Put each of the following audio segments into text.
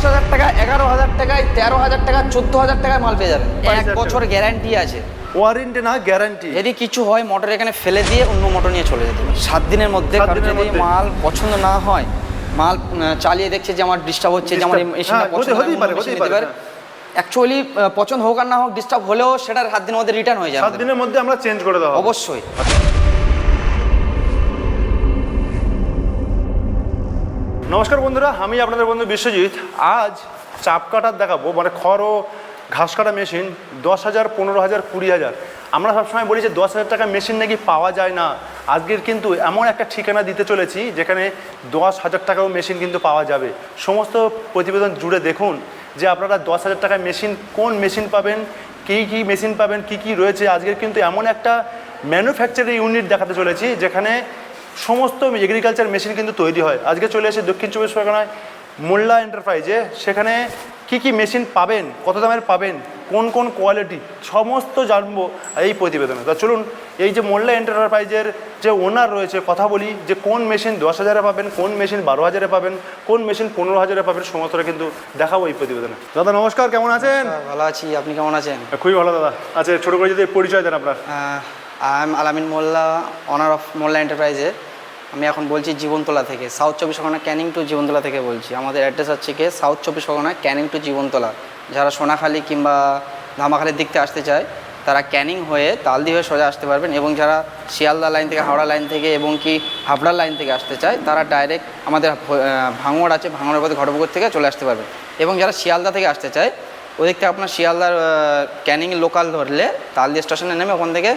দশ হাজার টাকা এগারো হাজার টাকায় তেরো হাজার টাকা চোদ্দ হাজার টাকায় মাল পেয়ে যাবেন। এক বছর গ্যারান্টি আছে। ওয়ারেন্টি না গ্যারান্টি যদি কিছু হয় মোটর এখানে ফেলে দিয়ে অন্য মোটর নিয়ে চলে যেতে সাত দিনের মধ্যে যদি মাল পছন্দ না হয় মাল চালিয়ে দেখছে যে আমার ডিস্টার্ব হচ্ছে যে আমার মেশিনটা হ্যাঁ, পছন্দ হতেই পারে, অ্যাকচুয়ালি পছন্দ হোক আর না হোক ডিস্টার্ব হলেও সেটার সাত দিনের মধ্যে রিটার্ন হয়ে যাবে। সাত দিনের মধ্যে আমরা চেঞ্জ করে হবে। অবশ্যই। নমস্কার বন্ধুরা, আমি আপনাদের বন্ধু বিশ্বজিৎ। আজ চাপ কাটার দেখাবো মানে খড় ঘাস কাটা মেশিন দশ হাজার, পনেরো হাজার, কুড়ি হাজার। আমরা সবসময় বলি যে দশ হাজার টাকা মেশিন নাকি পাওয়া যায় না। আজকের কিন্তু এমন একটা ঠিকানা দিতে চলেছি, যেখানে দশ হাজার টাকাও মেশিন কিন্তু পাওয়া যাবে। সমস্ত প্রতিবেদন জুড়ে দেখুন যে আপনারা দশ হাজার টাকায় মেশিন কোন মেশিন পাবেন, কী কী মেশিন পাবেন, কী কী রয়েছে। আজকের কিন্তু এমন একটা ম্যানুফ্যাকচারিং ইউনিট দেখাতে চলেছি, যেখানে সমস্ত এগ্রিকালচার মেশিন কিন্তু তৈরি হয়। আজকে চলে এসে দক্ষিণ চব্বিশ পরগনায় মোল্লা এন্টারপ্রাইজে সেখানে কি কি মেশিন পাবেন কত দামের পাবেন কোন কোন কোয়ালিটি সমস্ত জানব এই প্রতিবেদনে। তা চলুন এই যে মোল্লা এন্টারপ্রাইজের যে ওনার রয়েছে কথা বলি যে কোন মেশিন দশ হাজারে পাবেন কোন মেশিন বারো হাজারে পাবেন কোন মেশিন পনেরো হাজারে পাবেন সমস্তটা কিন্তু দেখাবো এই প্রতিবেদনে। দাদা নমস্কার কেমন আছেন? ভালো আছি। আপনি কেমন আছেন? খুবই ভালো দাদা। আচ্ছা ছোটো করে যদি পরিচয় দেন আপনার। আই এম আলামিন মোল্লা অনার অফ মোল্লা এন্টারপ্রাইজের আমি এখন বলছি জীবনতলা থেকে। সাউথ চব্বিশ পরগনা ক্যানিং টু জীবনতলা থেকে বলছি। আমাদের অ্যাড্রেস হচ্ছে কি সাউথ চব্বিশ পরগনা ক্যানিং টু জীবনতলা। যারা সোনাখালী কিংবা ধামাখালির দিক থেকে আসতে চায়, তারা ক্যানিং হয়ে তালদি হয়ে সোজা আসতে পারবেন এবং যারা শিয়ালদা লাইন থেকে, হাওড়া লাইন থেকে এবং কি হাবড়া লাইন থেকে আসতে চায়, তারা ডাইরেক্ট আমাদের ভাঙড় আছে, ভাঙড়ের পথে ঘটপুকুর থেকে চলে আসতে পারবেন। এবং যারা শিয়ালদা থেকে আসতে চায়, ওদিক থেকে আপনার শিয়ালদার ক্যানিং লোকাল ধরলে তালদি স্টেশনে নেমে ওখান থেকে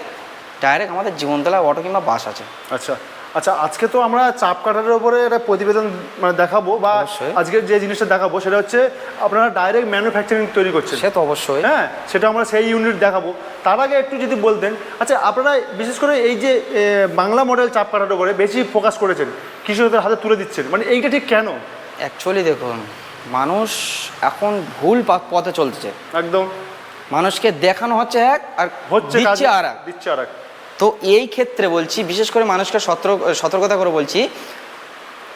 ডাইরেক্ট আমাদের জীবনতলা অটো কিংবা বাস আছে। আচ্ছা। আচ্ছা আজকে তো আমরা চাপ কাটার উপরে একটা প্রতিবেদন মানে দেখাবো বা আজকে যে জিনিসটা দেখাবো সেটা হচ্ছে আপনারা ডাইরেক্ট ম্যানুফ্যাকচারিং তৈরি করছেন। সে তো অবশ্যই। হ্যাঁ সেটা আমরা সেই ইউনিট দেখাবো। তার আগে একটু যদি বলতেন আচ্ছা আপনারা বিশেষ করে এই যে বাংলা মডেল চাপ কাটার উপরে বেশি ফোকাস করেছেন কৃষকদের হাতে তুলে দিচ্ছেন মানে এইটা ঠিক কেন? অ্যাকচুয়ালি দেখুন মানুষ এখন ভুল পথে চলছে। একদম। মানুষকে দেখানো হচ্ছে এক আর হচ্ছে আর এক দিচ্ছে আর এক তো এই ক্ষেত্রে বলছি, বিশেষ করে মানুষকে সতর্ক, সতর্কতা করে বলছি,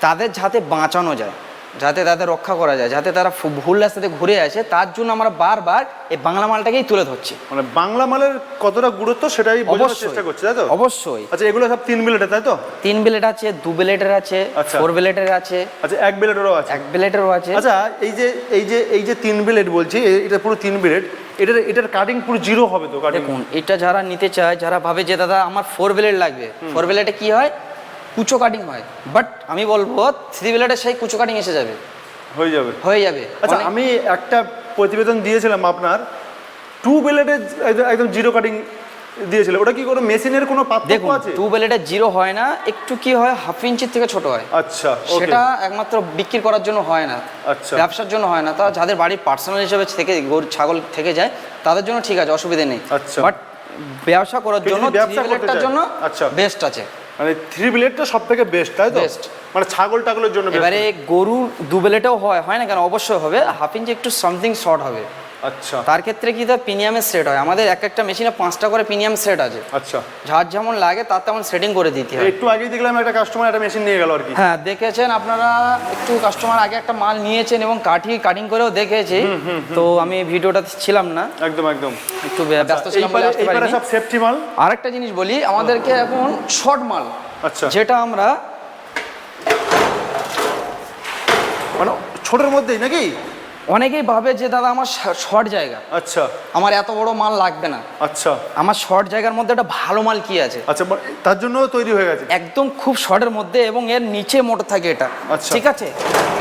তাদের যাতে বাঁচানো যায়। যাতে তাদের রক্ষা করা যায় যাতে তারা ভুল রাস্তাতে ঘুরে আসে তার জন্য আমরা বারবার এই বাংলা মালটাকেই তুলে ধরছি। মানে বাংলা মালের কতটা গুরুত্ব সেটাই বোঝানোর অবশ্যই চেষ্টা করছে তাই তো? অবশ্যই। আচ্ছা এগুলো সব তিন বিলেটে তাই তো? তিন বিলেট আছে দু বিলেটের আছে আচ্ছা। ফোর বিলেটের আছে। আচ্ছা এক বিলেটেরও আছে। এক বিলেটেরও আছে। আচ্ছা এই যে এই যে এই যে তিন বিলেট বলছি এটা পুরো তিন বিলেট এটার এটার কাটিং পুরো জিরো হবে তো দেখুন এটা যারা নিতে চায় যারা ভাবে যে দাদা আমার ফোর ব্লেড লাগবে। ফোর ব্লেডে কি হয়? কুচো কাটিং হয়। বাট আমি বলব থ্রি ব্লেডে সেই কুচো কাটিং এসে যাবে। হয়ে যাবে। হয়ে যাবে। আচ্ছা আমি একটা প্রতিবেদন দিয়েছিলাম আপনার। টু বিলেটের একদম- জিরো কাটিং দিয়েছিল। ওটা কি কোনো মেশিনের কোনো পার্থক্য আছে? টু ব্লেডে জিরো হয় না একটু কি হয় হাফ ইঞ্চির থেকে ছোট হয়। আচ্ছা সেটা একমাত্র বিক্রি করার জন্য হয় না। আচ্ছা। ব্যবসার জন্য হয় না। তা যাদের বাড়ির পার্সোনাল হিসেবে থেকে গরু ছাগল থেকে যায় তাদের জন্য ঠিক আছে অসুবিধা নেই। আচ্ছা। বাট ব্যবসা করার জন্য ব্যবসা চায়, জন্য আচ্ছা। বেস্ট আছে। মানে থ্রি বিলেটটা সব থেকে বেস্ট তাই তো? বেস্ট মানে ছাগল টাগলের জন্য। এবারে গরুর দু বেলেটেও হয় হয় না কেন? অবশ্যই হবে। হাফ ইঞ্চি একটু সামথিং শর্ট হবে। আচ্ছা। তার ক্ষেত্রে কি তার প্রিমিয়ামের সেট হয়? আমাদের এক একটা মেশিনে পাঁচটা করে প্রিমিয়াম সেট আছে। আচ্ছা। যার যেমন লাগে তার তেমন সেটিং করে দিতে হয়। একটু আগেই দেখলাম একটা কাস্টমার একটা মেশিন নিয়ে গেল আর কি। হ্যাঁ দেখেছেন আপনারা? একটু কাস্টমার আগে একটা মাল নিয়েছেন এবং কাটি কাটিং করেও দেখেছি। তো আমি ভিডিওটা ছিলাম না। একদম একদম। একটু ব্যস্ত ছিলাম এইবারে সব সেফটি মাল? আরেকটা জিনিস বলি আমাদেরকে এখন শর্ট মাল আচ্ছা। যেটা আমরা মানে ছোটোর মধ্যেই নাকি? অনেকেই ভাবে যে দাদা আমার শর্ট জায়গা। আচ্ছা। আমার এত বড় মাল লাগবে না। আচ্ছা। আমার শর্ট জায়গার মধ্যে একটা ভালো মাল কি আছে? আচ্ছা তার জন্য তৈরি হয়ে গেছে। একদম খুব শর্টের মধ্যে এবং এর নিচে মোটর থাকে এটা। আচ্ছা। ঠিক আছে?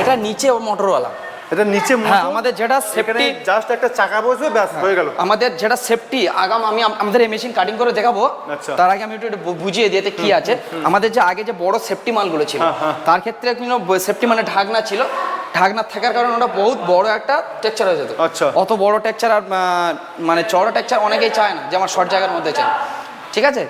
এটা নিচে মোটরওয়ালা। এটা নিচে হ্যাঁ আমাদের যেটা সেফটি জাস্ট একটা চাকা বসবে ব্যাস হয়ে গেল। আমাদের যেটা সেফটি আগাম আমি আমাদের এই মেশিন কাটিং করে দেখাবো। আচ্ছা। তার আগে আমি একটু বুঝিয়ে দিতে কি আছে? আমাদের যে আগে যে বড় সেফটি মালগুলো ছিল হ্যাঁ, হ্যাঁ। তার ক্ষেত্রে কিন্তু সেফটি মানে ঢাকনা ছিল। ঢাকনা থাকার কারণে ওটা বহুত বড় একটা টেকচার হয়ে যেত। আচ্ছা। অত বড় টেকচার আর মানে চড়া টেকচার অনেকেই চায় না যেমন আমার শর্ট জায়গার মধ্যে চায় ঠিক আছে?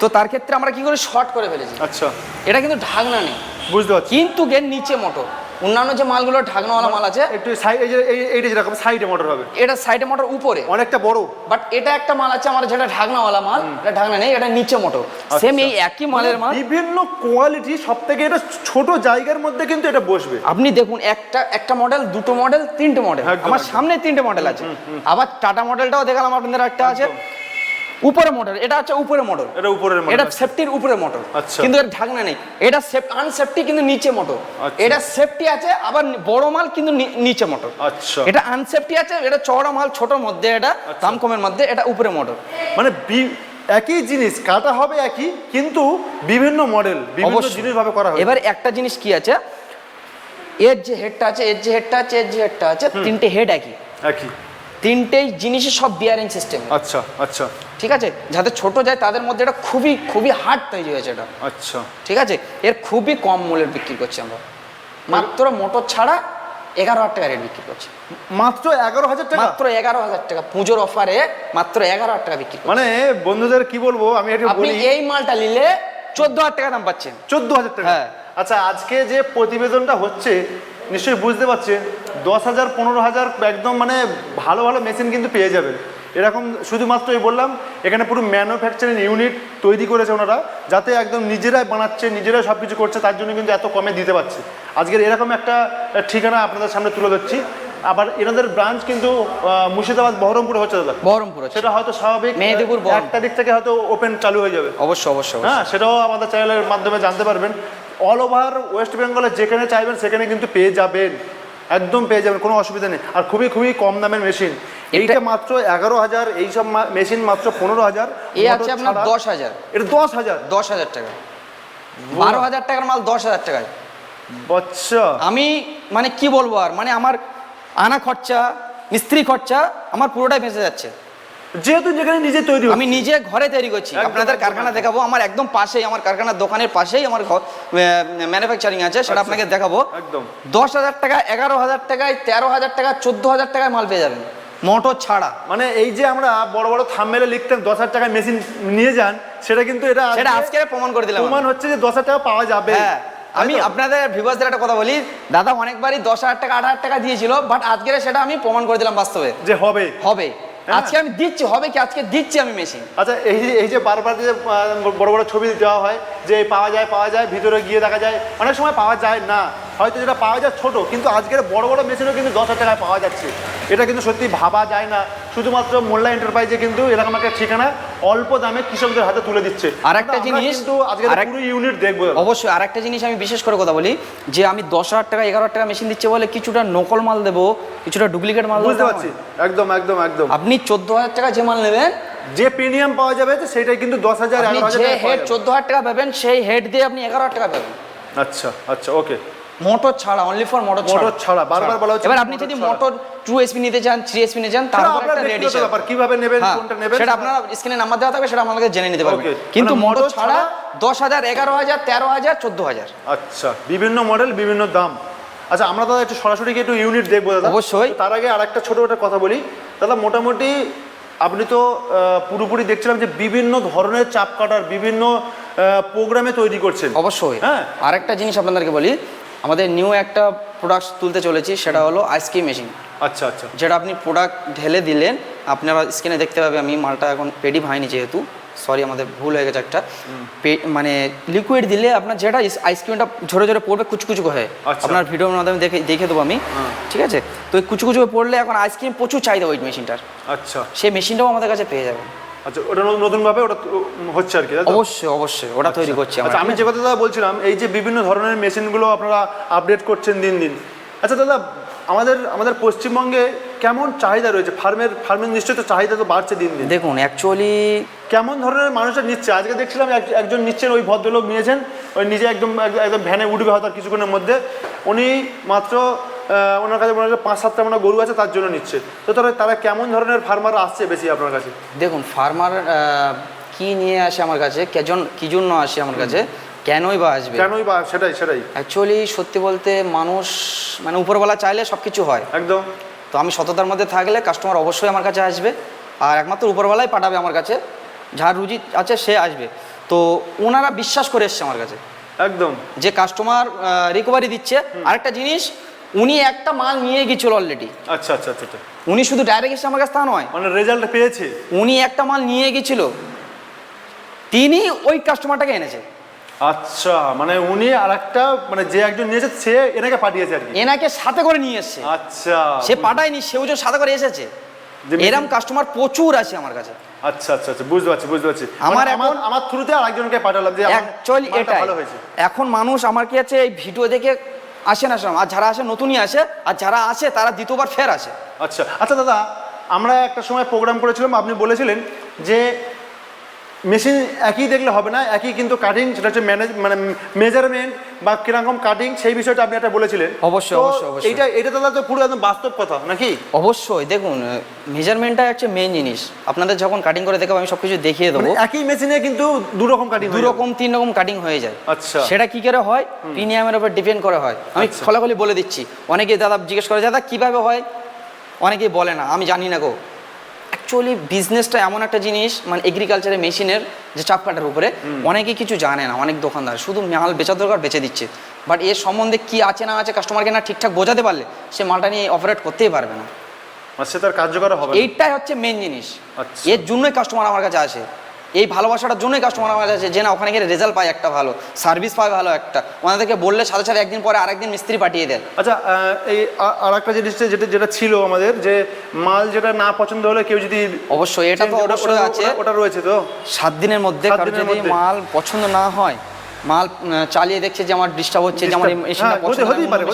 তো তার ক্ষেত্রে আমরা কি করে শর্ট করে ফেলেছি? আচ্ছা। এটা কিন্তু ঢাকনা নেই। বুঝতে পারছি। কিন্তু গেন নিচে মোটর অন্যান্য যে মালগুলো ঢাকনাওয়ালা মাল আছে একটু সাইড এই যে এই- এইটা যেরকম সাইডে মোটর হবে। এটা সাইডে মোটর উপরে। অনেকটা বড়। বাট এটা একটা মাল আছে আমার যেটা ঢাকনাওয়ালা মাল। এটা ঢাকনা নেই এটা নিচে মোটর। সেম এই একই মালের মাল। বিভিন্ন কোয়ালিটি সব থেকে এটা ছোট জায়গার মধ্যে কিন্তু এটা বসবে। আপনি দেখুন একটা একটা মডেল দুটো মডেল তিনটে মডেল আমার সামনে তিনটে মডেল আছে। আবার টাটা মডেলটাও দেখালাম আপনাদের একটা আছে। উপরে মডেল এটা হচ্ছে উপরে মডেল এটা উপরের model এটা সেফটির উপরে মোটর আচ্ছা। কিন্তু এর ঢাকনা নেই। এটা সেফ আনসেফটি কিন্তু নিচে মোটর আচ্ছা। এটা সেফটি আছে আবার বড় মাল কিন্তু নিচে মোটর আচ্ছা। এটা আনসেফটি আছে এটা চওড়া মাল ছোট মধ্যে এটা দাম কমের মধ্যে এটা উপরে মোটর মানে বি- একই জিনিস কাটা হবে একই কিন্তু বিভিন্ন মডেল বিভিন্ন। জিনিস ভাবে করা হবে এবার একটা জিনিস কি আছে? এর যে হেডটা আছে এর যে হেডটা আছে এর যে হেডটা আছে তিনটে হেড একই। একই। তিনটেই জিনিসই সব বিয়ারিং সিস্টেম আচ্ছা আচ্ছা। ঠিক আছে? যাদের ছোট যায় তাদের মধ্যে এটা খুবই খুবই হার্ড তৈরি হয়েছে এটা। আচ্ছা। ঠিক আছে? এর খুবই কম মূল্যের বিক্রি করছি আমরা। মাত্র মোটর ছাড়া এগারো হাজার টাকা রেট বিক্রি করছি। মাত্র এগারো হাজার টাকা? মাত্র এগারো হাজার টাকা। পুজোর অফারে মাত্র এগারো হাজার টাকা বিক্রি মানে বন্ধুদের কি বলব আমি আপনি এই মালটা নিলে চোদ্দ হাজার টাকা দাম পাচ্ছেন। চোদ্দ হাজার টাকা? হ্যাঁ। আচ্ছা আজকে যে প্রতিবেদনটা হচ্ছে নিশ্চয়ই বুঝতে পারছেন দশ হাজার পনেরো হাজার একদম মানে ভালো ভালো মেশিন কিন্তু পেয়ে যাবেন। এরকম শুধুমাত্র এই বললাম এখানে পুরো ম্যানুফ্যাকচারিং ইউনিট তৈরি করেছে ওনারা যাতে একদম নিজেরাই বানাচ্ছে নিজেরাই সব কিছু করছে তার জন্য কিন্তু এত কমে দিতে পারছে। আজকের এরকম একটা ঠিকানা আপনাদের সামনে তুলে ধরছি। আবার এনাদের ব্রাঞ্চ কিন্তু মুর্শিদাবাদ বহরমপুরে হচ্ছে দাদা। বহরমপুর সেটা হয়তো স্বাভাবিক মেহেদিপুর, এক। তারিখ থেকে হয়তো ওপেন চালু হয়ে যাবে। অবশ্যই অবশ্যই। হ্যাঁ সেটাও আমাদের চ্যানেলের মাধ্যমে জানতে পারবেন। অল ওভার ওয়েস্ট বেঙ্গলে যেখানে চাইবেন সেখানে কিন্তু পেয়ে যাবেন। একদম পেয়ে যাবেন কোনো অসুবিধা নেই। আর খুবই খুবই কম দামের মেশিন এইটা মাত্র এগারো হাজার এইসব মেশিন মাত্র পনেরো হাজার। এই আছে আপনার দশ হাজার। এটা দশ হাজার? দশ হাজার টাকা। বারো হাজার টাকার মাল দশ হাজার টাকায়। আচ্ছা। আমি মানে কি বলব আর? মানে আমার আনা খরচা মিস্ত্রি খরচা আমার পুরোটাই ভেসে যাচ্ছে। যেহেতু যেখানে নিজে তৈরি আমি নিজে ঘরে তৈরি করছি। আপনাদের কারখানা দেখাবো আমার একদম পাশেই আমার কারখানার দোকানের পাশেই আমার ম্যানুফ্যাকচারিং আছে সেটা আচ্ছা। আপনাকে দেখাবো। একদম। দশ হাজার টাকা এগারো হাজার টাকায় তেরো হাজার টাকা চোদ্দ হাজার টাকায় মাল পেয়ে যাবেন মোটর ছাড়া। মানে এই যে আমরা বড় বড় থামমেলে লিখতাম দশ হাজার টাকায় মেশিন নিয়ে যান সেটা কিন্তু এটা সেটা আজকে প্রমাণ করে দিলাম প্রমাণ হচ্ছে যে দশ হাজার টাকা পাওয়া যাবে। হ্যাঁ আমি? আপনাদের ভিভাসদের একটা কথা বলি দাদা অনেকবারই দশ হাজার টাকা আট হাজার টাকা দিয়েছিল বাট আজকে সেটা আমি প্রমাণ করে দিলাম বাস্তবে। যে হবে। হবে। আজকে আমি দিচ্ছি হবে কি আজকে দিচ্ছি আমি মেশিন আচ্ছা এই যে এই যে বারবার যে বড় বড় ছবি দেওয়া হয় যে পাওয়া যায় পাওয়া যায় ভিতরে গিয়ে দেখা যায় অনেক সময় পাওয়া যায় না। হয়তো যেটা পাওয়া যায় ছোট কিন্তু আজকের বড় বড় মেশিনও কিন্তু দশ হাজার টাকায় পাওয়া যাচ্ছে। এটা কিন্তু সত্যি ভাবা যায় না। শুধুমাত্র মোল্লা এন্টারপ্রাইজে কিন্তু এরকম একটা ঠিকানা অল্প দামে কৃষকদের হাতে তুলে দিচ্ছে। আরেকটা আমরা জিনিস, কিন্তু আজকে পুরো ইউনিট দেখব অবশ্যই আর একটা জিনিস আমি বিশেষ করে কথা বলি যে আমি দশ হাজার টাকা এগারো টাকা মেশিন দিচ্ছে বলে কিছুটা নকল মাল দেবো কিছুটা ডুপ্লিকেট মাল বুঝতে পারছি। একদম একদম একদম। আপনি চোদ্দ হাজার টাকা যে মাল নেবেন যে প্রিমিয়াম পাওয়া যাবে সেটাই কিন্তু দশ হাজার যে হেড। চোদ্দ হাজার টাকা পাবেন সেই হেড দিয়ে আপনি এগারো হাজার টাকা পাবেন। আচ্ছা আচ্ছা ওকে মোটর ছাড়া অনলি ফর মোটর মোটর ছাড়া। বারবার বলা হচ্ছে এবার আপনি যদি মোটর টু এসপি নিতে চান থ্রি এসপি নিতে চান তারপর একটা রেডি ব্যক্তিগত ব্যাপার কীভাবে নেবেন হ্যাঁ কোনটা নেবেন সেটা আপনারা স্ক্রিনে নাম্বার দেওয়া থাকবে সেটা আমাকে জেনে নিতে পারবেন। কিন্তু মানে মোটর মোটর ছাড়া দশ হাজার এগারো হাজার তেরো হাজার চোদ্দ হাজার। আচ্ছা বিভিন্ন মডেল বিভিন্ন দাম। আচ্ছা আমরা দাদা একটু সরাসরি গিয়ে একটু ইউনিট দেখব দাদা। অবশ্যই। তার আগে আরেকটা ছোট একটা কথা বলি। দাদা মোটামুটি আপনি তো পুরোপুরি দেখছিলাম যে বিভিন্ন ধরনের চাপ কাটার বিভিন্ন প্রোগ্রামে তৈরি করছেন। অবশ্যই। হ্যাঁ। আরেকটা জিনিস আপনাদেরকে বলি আমাদের নিউ একটা প্রোডাক্ট তুলতে চলেছি সেটা হলো আইসক্রিম মেশিন আচ্ছা আচ্ছা। যেটা আপনি প্রোডাক্ট ঢেলে দিলেন আপনারা স্ক্রিনে দেখতে পাবে আমি মালটা এখন রেডি হয়নি যেহেতু সরি আমাদের ভুল হয়ে গেছে একটা। মানে লিকুইড দিলে আপনার যেটা আইসক্রিমটা ঝরে ঝরে পড়বে কুচকুচু হয়ে আচ্ছা। আপনার ভিডিওর মাধ্যমে দেখে দেখে দেবো আমি। ঠিক আছে? তো ওই কুচকুচু হয়ে পড়লে এখন আইসক্রিম প্রচুর চাহিদা ওই মেশিনটার আচ্ছা। সেই মেশিনটাও আমাদের কাছে পেয়ে যাবেন। আচ্ছা ওটা নতুন ভাবে ওটা হচ্ছে আর কি অবশ্যই অবশ্যই ওটা তৈরি করছি আচ্ছা আমি যে কথা দাদা বলছিলাম এই যে বিভিন্ন ধরনের মেশিনগুলো আপনারা আপডেট করছেন দিন দিন। আচ্ছা দাদা আমাদের আমাদের পশ্চিমবঙ্গে কেমন চাহিদা রয়েছে? ফার্মের ফার্মের নিশ্চয়ই তো চাহিদা তো বাড়ছে দিন দিন। দেখুন অ্যাকচুয়ালি কেমন ধরনের মানুষের নিচ্ছে? আজকে দেখছিলাম এক- একজন নিচ্ছেন ওই ভদ্রলোক নিয়েছেন ওই নিজে একদম একদম ভ্যানে উঠবে হয়তো কিছুক্ষণের মধ্যে। উনি মাত্র ওনার কাছে মনে হচ্ছে পাঁচ সাতটা মনে গরু আছে তার জন্য নিচ্ছে। তো তারা তারা কেমন ধরনের ফার্মার আসছে বেশি আপনার কাছে? দেখুন ফার্মার কি নিয়ে আসে আমার কাছে কেজন কি জন্য আসে আমার কাছে কেনই বা আসবে? কেনই বা সেটাই সেটাই। অ্যাকচুয়ালি সত্যি বলতে মানুষ মানে উপরবেলা চাইলে সব কিছু হয়। একদম। তো আমি সততার মধ্যে থাকলে কাস্টমার অবশ্যই আমার কাছে আসবে। আর একমাত্র উপরবেলায় পাঠাবে আমার কাছে যার রুজি আছে সে আসবে। তো ওনারা বিশ্বাস করে এসছে আমার কাছে। একদম। যে কাস্টমার রিকভারি দিচ্ছে। আরেকটা জিনিস উনি একটা মাল নিয়ে গেছিল অলরেডি আচ্ছা আচ্ছা আচ্ছা আচ্ছা। উনি শুধু ডাইরেক্ট এসে আমার কাছে তা নয় মানে রেজাল্ট পেয়েছে? উনি একটা মাল নিয়ে গেছিল। তিনি ওই কাস্টমারটাকে এনেছে। আচ্ছা মানে উনি আর একটা মানে যে একজন নিয়েছে সে এনাকে পাঠিয়েছে আর কি? এনাকে সাথে করে নিয়ে এসছে। আচ্ছা। সে পাঠায়নি সেও যে সাথে করে এসেছে। যে এরম কাস্টমার প্রচুর আছে আমার কাছে। আচ্ছা আচ্ছা আচ্ছা বুঝতে পারছি বুঝতে পারছি। আমার আমার এখন- আমার থ্রুতে আরেকজনকে পাঠালাম যে অ্যাকচুয়ালি এটাই। ভালো হয়েছে। এখন মানুষ আমার কি আছে এই ভিডিও দেখে আসে না সব। আর যারা আসে, নতুনই আসে আর যারা আসে, তারা দ্বিতীয়বার ফের আসে আচ্ছা আচ্ছা দাদা, আমরা একটা সময় প্রোগ্রাম করেছিলাম, আপনি বলেছিলেন যে মেশিন একই দেখলে হবে না একই কিন্তু কাটিং সেটা হচ্ছে ম্যানেজ মানে মেজারমেন্ট বা কীরকম কাটিং সেই বিষয়টা আপনি একটা বলেছিলেন। অবশ্যই, অবশ্যই, অবশ্যই। এইটা এটা দাদা তো পুরো একদম বাস্তব কথা নাকি? অবশ্যই দেখুন মেজারমেন্টটা হচ্ছে মেন জিনিস। আপনাদের যখন কাটিং করে দেখাবো আমি সব কিছু দেখিয়ে দেবো। মানে একই মেশিনে কিন্তু দু রকম কাটিং দু রকম তিন রকম কাটিং হয়ে যায়। আচ্ছা। সেটা কি করে হয়? প্রিমিয়ামের উপর ডিপেন্ড করে হয়। আমি আচ্ছা। খোলাখুলি বলে দিচ্ছি। অনেকে দাদা জিজ্ঞেস করে দাদা কীভাবে হয়? অনেকেই বলে না আমি জানি না গো। অ্যাকচুয়ালি বিজনেসটা এমন একটা জিনিস মানে এগ্রিকালচারের মেশিনের যে চাপ কাটার উপরে অনেকে কিছু জানে না অনেক দোকানদার। শুধু মাল বেচা দরকার বেচে দিচ্ছে। বাট এর সম্বন্ধে কি আছে না আছে কাস্টমারকে না ঠিকঠাক বোঝাতে পারলে সে মালটা নিয়ে অপারেট করতেই পারবে না। আর সে তার কার্যকর হবে এইটাই হচ্ছে মেন জিনিস। আচ্ছা। এর জন্যই কাস্টমার আমার কাছে আসে। এই ভালোবাসাটার জন্যই কাস্টমার আমার কাছে যে না ওখানে গিয়ে রেজাল্ট পায় একটা ভালো সার্ভিস পায় ভালো একটা। ওনাদেরকে বললে সাথে সাথে একদিন পরে আরেকদিন মিস্ত্রি পাঠিয়ে দেয় আচ্ছা এই আর একটা জিনিসটা যেটা যেটা ছিল আমাদের যে মাল যেটা না পছন্দ হলে কেউ যদি অবশ্যই এটা তো অবশ্যই আছে। ওটা- রয়েছে তো? সাত দিনের মধ্যে যদি মাল পছন্দ না হয় মাল চালিয়ে দেখছে যে আমার ডিস্টার্ব হচ্ছে যে আমার মেশিনটা হ্যাঁ, পছন্দ হতেই পারে,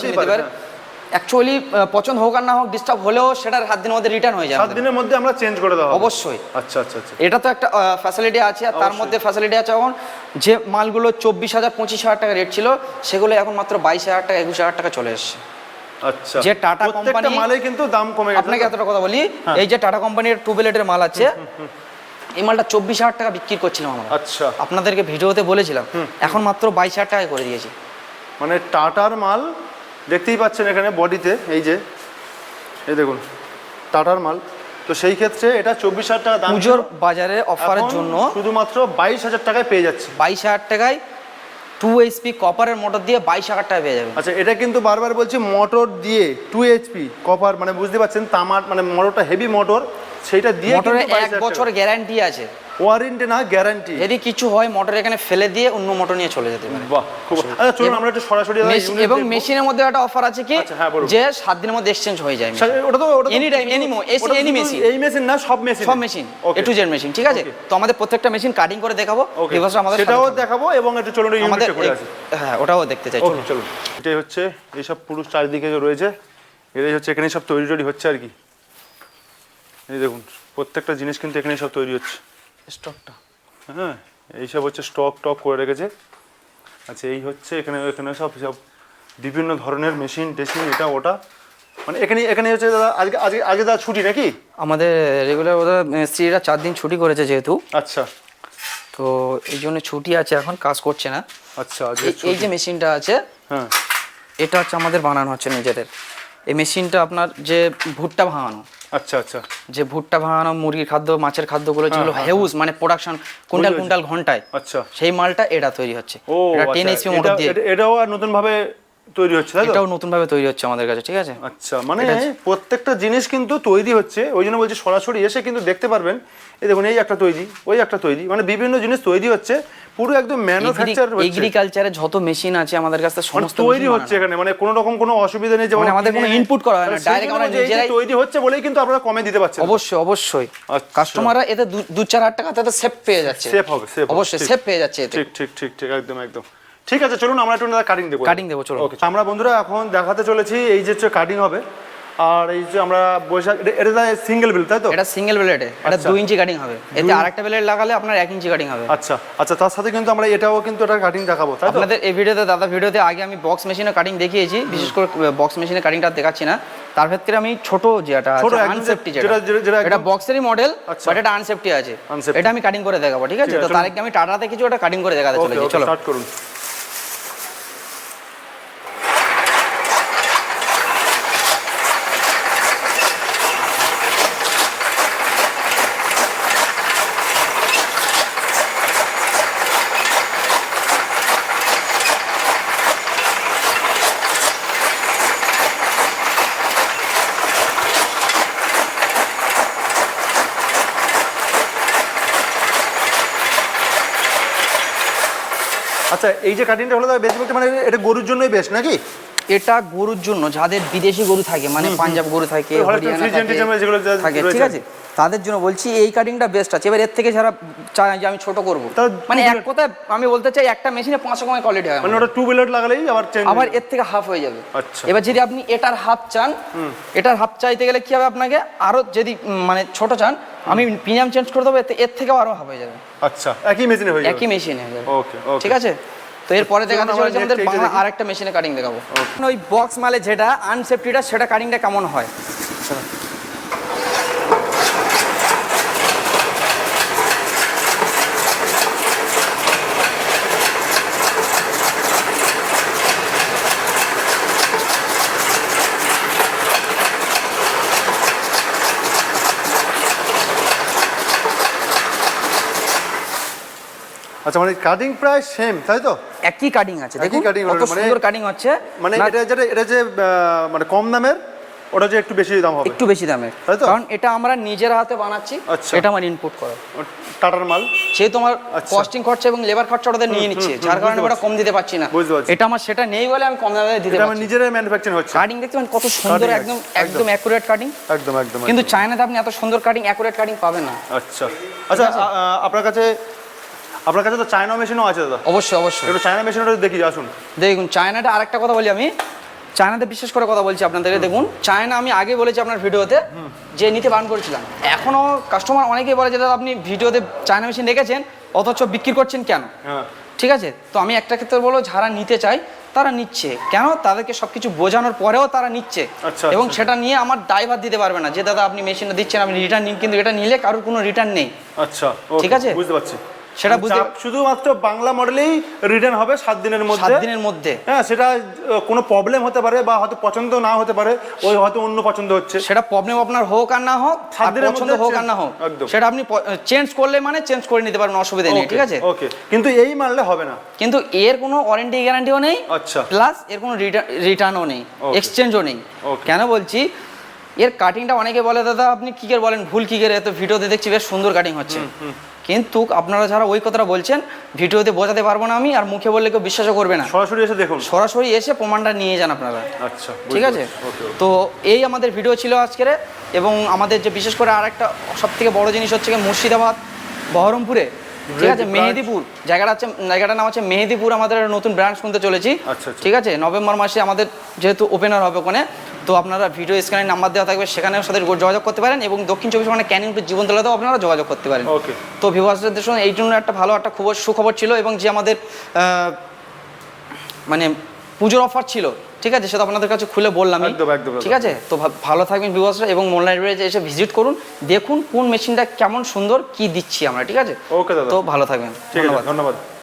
অ্যাকচুয়ালি পছন্দ হোক আর না হোক ডিস্টার্ব হলেও সেটার সাত দিনের মধ্যে রিটার্ন হয়ে যায় সাত দিনের মধ্যে আমরা চেঞ্জ করে দেবো অবশ্যই। আচ্ছা আচ্ছা আচ্ছা। এটা তো একটা ফ্যাসিলিটি আছে আর তার মধ্যে ফ্যাসিলিটি আছে এখন যে মালগুলো চব্বিশ হাজার পঁচিশ হাজার টাকা রেট ছিল সেগুলো এখন মাত্র বাইশ হাজার টাকা একুশ হাজার টাকা চলে এসছে। আচ্ছা। যে টাটা প্রত্যেকটা কোম্পানি- মালে কিন্তু দাম কমে গেছে। আপনাকে এতটা কথা বলি হ্যাঁ। এই যে টাটা কোম্পানির টু বিলেটের মাল আছে এই মালটা চব্বিশ হাজার টাকা বিক্রি করছিলাম আমরা। আচ্ছা। আপনাদেরকে ভিডিওতে বলেছিলাম এখন মাত্র বাইশ হাজার টাকা করে দিয়েছি। মানে টাটার মাল দেখতেই পাচ্ছেন এখানে বডিতে এই যে এই দেখুন টাটার মাল। তো সেই ক্ষেত্রে এটা চব্বিশ হাজার টাকা দাম পুজোর বাজারে অফারের জন্য শুধুমাত্র বাইশ হাজার টাকায় পেয়ে যাচ্ছে। বাইশ হাজার টাকায় টু এইচপি কপারের মোটর দিয়ে বাইশ হাজার টাকা পেয়ে যাবেন। আচ্ছা এটা কিন্তু বারবার বলছি মোটর দিয়ে টু এইচপি কপার মানে বুঝতে পারছেন তামার মানে মোটরটা হেভি মোটর সেইটা দিয়ে মোটরে এক বছর গ্যারান্টি আছে। ওয়ারেন্টি না গ্যারান্টি? যদি কিছু হয় মোটর এখানে ফেলে দিয়ে অন্য মোটর নিয়ে চলে যেতে পারে। বাহ খুব আচ্ছা চলুন আমরা একটু সরাসরি মেশিন- এবং মেশিনের মধ্যে একটা অফার আছে কি? আচ্ছা, হ্যাঁ, যে সাত দিনের মধ্যে এক্সচেঞ্জ হয়ে যায় ওটা তো ওটা AC, ওটা any শুধু machine। এই মেশিন না সব মেশিন সব machine A to Z machine ঠিক আছে? তো আমাদের প্রত্যেকটা মেশিন কাটিং করে দেখাবো। এবার আমাদের সেটাও দেখাবো এবং একটু চলুন ইউনিটটা করে আসি। হ্যাঁ ওটাও দেখতে চাই চলুন। চলুন। এটাই হচ্ছে এইসব পুরুষ চারিদিকে রয়েছে এটাই হচ্ছে এখানে সব তৈরি টৈরি হচ্ছে আর কি। এই দেখুন প্রত্যেকটা জিনিস কিন্তু এখানে সব তৈরি হচ্ছে। স্টকটা। হ্যাঁ এইসব হচ্ছে স্টক টক করে রেখেছে। আচ্ছা এই হচ্ছে এখানে এখানে সব সব বিভিন্ন ধরনের মেশিন টেশিন এটা ওটা। মানে এখানে এখানে হচ্ছে দাদা আজকে আজকে আজকে দাদা ছুটি নাকি? আমাদের রেগুলার ওদের স্ত্রীরা চার দিন ছুটি করেছে যেহেতু। আচ্ছা। তো এই জন্য ছুটি আছে এখন কাজ করছে না। আচ্ছা এই- এই যে মেশিনটা আছে হ্যাঁ। এটা হচ্ছে আমাদের বানানো হচ্ছে নিজেদের। এই মেশিনটা আপনার যে ভুট্টা ভাঙানো আচ্ছা আচ্ছা। যে ভুট্টা ভাঙানো মুরগির খাদ্য মাছের খাদ্যগুলো যেগুলো হ্যাঁ, হেউজ মানে প্রোডাকশন কুইন্টাল কুইন্টাল ঘন্টায় আচ্পি সেই মালটা এটা তৈরি হচ্ছে। এটা টেন আচ্ছা, এইচপি মোটর দিয়ে। এটাও আর নতুন ভাবে তৈরি হচ্ছে তাই এটাও নতুন ভাবে তৈরি হচ্ছে আমাদের কাছে ঠিক আছে? আচ্ছা মানে প্রত্যেকটা জিনিস কিন্তু তৈরি হচ্ছে ওই জন্য বলছি সরাসরি এসে কিন্তু দেখতে পারবেন। এই দেখুন এই একটা তৈরি ওই একটা তৈরি মানে বিভিন্ন জিনিস তৈরি হচ্ছে। পুরো একদম ম্যানুফ্যাকচার এগ্রিকালচারে যত মেশিন আছে আমাদের কাছে মানে সমস্ত তৈরি হচ্ছে এখানে মানে কোনো রকম কোনো অসুবিধা নেই যেমন মানে আমাদের কোনো input করা হয় না, জন্য আমরা নিজেরাই- তৈরি হচ্ছে বলেই কিন্তু আপনারা কমে দিতে পারছেন অবশ্যই অবশ্যই। আচ্ছা। কাস্টমাররা এতে দু- চার হাজার টাকা তাতে সেভ পেয়ে যাচ্ছে। সেফ হবে সেফ অবশ্যই সেভ পেয়ে যাচ্ছে এতে। ঠিক ঠিক ঠিক ঠিক একদম একদম। ঠিক আছে চলুন আমরা একটু কাটিং দেবো। Cutting দেবো। ওকে আমরা বন্ধুরা এখন দেখাতে চলেছি এই যে কাটিং হবে। আর এই যে আমরা বৈশাখ এটা- সিঙ্গেল বিল তাই তো? এটা সিঙ্গেল ব্লেডে এটা আচ্ছা। দুই ইঞ্চি কাটিং হবে। এতে আরেকটা ব্লেড লাগালে আপনার এক ইঞ্চি কাটিং হবে। আচ্ছা। আচ্ছা তার সাথে কিন্তু আমরা এটাও কিন্তু এটা কাটিং দেখাবো তাই তো? আপনাদের এই ভিডিওতে দাদা ভিডিওতে আগে আমি বক্স মেশিনে কাটিং দেখিয়েছি। বিশেষ করে বক্স মেশিনে কাটিংটা দেখাচ্ছি না। তার ক্ষেত্রে আমি ছোট যেটা ছোট আছে আনসেফটি যেটা- এটা বক্সেরই মডেল আচ্ছা। বাট এটা আনসেফটি আছে। এটা আমি কাটিং করে দেখাবো ঠিক আছে? তো তার আগে আমি টাটাতে কিছু একটা কাটিং করে দেখাতে চলেছি। চলো। স্টার্ট করুন। আচ্ছা এই যে কাটিংটা হলো বেশি বলতে মানে এটা গরুর জন্যই বেশ নাকি? এটা গরুর জন্য যাদের বিদেশি গরু থাকে মানে পাঞ্জাব গরু থাকে হরিয়ানা থাকে, যেগুলো থাকে ঠিক আছে? তাদের জন্য বলছি এই কাটিংটা বেস্ট আছে। এবার এর থেকে যারা চায় যে আমি ছোট করব মানে এক কথায় আমি বলতে চাই একটা মেশিনে পাঁচ রকমের কোয়ালিটি হয় মানে ওটা টু হুইলার লাগালেই আবার চেঞ্জ আবার এর থেকে হাফ হয়ে যাবে। আচ্ছা। এবার যদি আপনি এটার হাফ চান এটার হাফ চাইতে গেলে কি হবে আপনাকে? আরও যদি মানে ছোট চান আমি প্রিমিয়াম চেঞ্জ করে দেবো এতে- এর থেকেও আরও হাফ হয়ে যাবে। আচ্ছা একই মেশিনে হয়ে যাবে। একই মেশিনে হয়ে যাবে। ওকে ওকে ঠিক আছে? তো এরপরে দেখাতে চলেছে আমাদের বাংলা মেশিনে কাটিং দেখাবো। ওই বক্স মালে যেটা আনসেফটিটা সেটা কাটিংটা কেমন হয়? আচ্ছা। মানে কাটিং প্রায় সেম তাই তো? একই কাটিং আছে। একই দেখুন cutting কত মানে- সুন্দর কাটিং হচ্ছে। মানে এটা যেটা এটা যে মানে কম দামের ওটা যে একটু বেশি দাম হবে। একটু বেশি দামের। তাই তো? কারণ এটা আমরা নিজের হাতে বানাচ্ছি আচ্ছা। এটা আমার ইনপুট করা। টাটার মাল? আমার আচ্ছা। কস্টিং খরচা এবং লেবার খরচা ওদের নিয়ে নিচ্ছে যার কারণে ওটা কম দিতে পারছি না। এটা আমার সেটা নেই বলে আমি কম দামে দিতে পারছি নিজেরাই ম্যানুফ্যাকচারিং হচ্ছে। কাটিং দেখতে পান কত সুন্দর একদম একদম। অ্যাকুরেট কাটিং একদম একদম কিন্তু। চায়নাতে আপনি এত সুন্দর কাটিং অ্যাকুরেট কাটিং পাবেন না। আচ্ছা। আচ্ছা আপনার কাছে আপনার কাছে তো চায়না মেশিনও আছে দাদা। অবশ্যই অবশ্যই। একটু চায়না মেশিনটা দেখি আসুন। দেখুন চায়নাটা আরেকটা কথা বলি আমি। চায়নাতে বিশেষ করে কথা বলছি আপনাদেরকে দেখুন চায়না আমি আগে বলেছি আপনার ভিডিওতে যে নিতে বারণ করেছিলাম। এখনও কাস্টমার অনেকেই বলে যে দাদা আপনি ভিডিওতে চায়না মেশিন রেখেছেন অথচ বিক্রি করছেন কেন? হ্যাঁ। ঠিক আছে? তো আমি একটা ক্ষেত্রে বলব যারা নিতে চাই তারা নিচ্ছে। কেন? তাদেরকে সবকিছু বোঝানোর পরেও তারা নিচ্ছে। আচ্ছা, এবং আচ্ছা। সেটা নিয়ে আমার ড্রাইভার দিতে পারবে না। যে দাদা আপনি মেশিনটা দিচ্ছেন আপনি রিটার্ন নিন। কিন্তু এটা নিলে কারোর কোনো রিটার্ন নেই। আচ্ছা ঠিক আছে? বুঝতে পারছি। সেটা বুঝতে- শুধুমাত্র বাংলা মডেলেই রিটার্ন হবে সাত দিনের সাত মধ্যে দিনের মধ্যে। হ্যাঁ সেটা কোনো প্রবলেম হতে পারে বা হয়তো পছন্দ না হতে পারে ওই হয়তো অন্য পছন্দ হচ্ছে। সেটা প্রবলেম আপনার হোক আর না হোক সাত দিনের পছন্দ মধ্যে হোক আর না হোক সেটা আপনি চেঞ্জ করলে মানে চেঞ্জ করে নিতে পারবেন অসুবিধা নেই ঠিক আছে? ওকে কিন্তু এই মানলে হবে না। কিন্তু এর কোনো ওয়ারেন্টি গ্যারান্টিও নেই আচ্ছা। প্লাস এর কোনো রিটার্নও নেই. এক্সচেঞ্জও নেই। কেন বলছি? এর কাটিংটা অনেকে বলে দাদা আপনি কিকের বলেন? ভুল কিকের এত ভিডিওতে দেখছি বেশ সুন্দর কাটিং হচ্ছে। কিন্তু আপনারা যারা ওই কথাটা বলছেন ভিডিওতে বোঝাতে পারব না আমি আর মুখে বললে কেউ বিশ্বাসও করবে না। সরাসরি এসে দেখুন। সরাসরি এসে প্রমাণটা নিয়ে যান আপনারা। আচ্ছা ঠিক আছে? তো এই আমাদের ভিডিও ছিল আজকের এবং আমাদের যে বিশেষ করে আর একটা সব থেকে বড় জিনিস হচ্ছে মুর্শিদাবাদ বহরমপুরে। ঠিক আছে? মেহেদিপুর। জায়গাটা হচ্ছে জায়গাটার নাম হচ্ছে মেহেদিপুর আমাদের নতুন ব্রাঞ্চ খুলতে চলেছি। আচ্ছা, আচ্ছা। ঠিক আছে? নভেম্বর মাসে আমাদের যেহেতু ওপেনার হবে ওখানে তো আপনারা ভিডিও স্ক্রিনে নাম্বার দেওয়া থাকবে সেখানেও সাথে যোগাযোগ করতে পারেন এবং দক্ষিণ চব্বিশ পরগনা ক্যানিং টু জীবনতলাতেও আপনারা যোগাযোগ করতে পারেন। তো ভিভাসদের সঙ্গে এই জন্য একটা ভালো একটা খুব সুখবর ছিল এবং যে আমাদের মানে পুজোর অফার ছিল ঠিক আছে? সেটা আপনাদের কাছে খুলে বললাম। ঠিক আছে? তো ভালো থাকবেন ভিভাসরা এবং মোল লাইব্রেরিতে এসে ভিজিট করুন। দেখুন কোন মেশিনটা কেমন সুন্দর কি দিচ্ছি আমরা ঠিক আছে? ওকে দাদা। তো ভালো থাকবেন। ধন্যবাদ। ধন্যবাদ।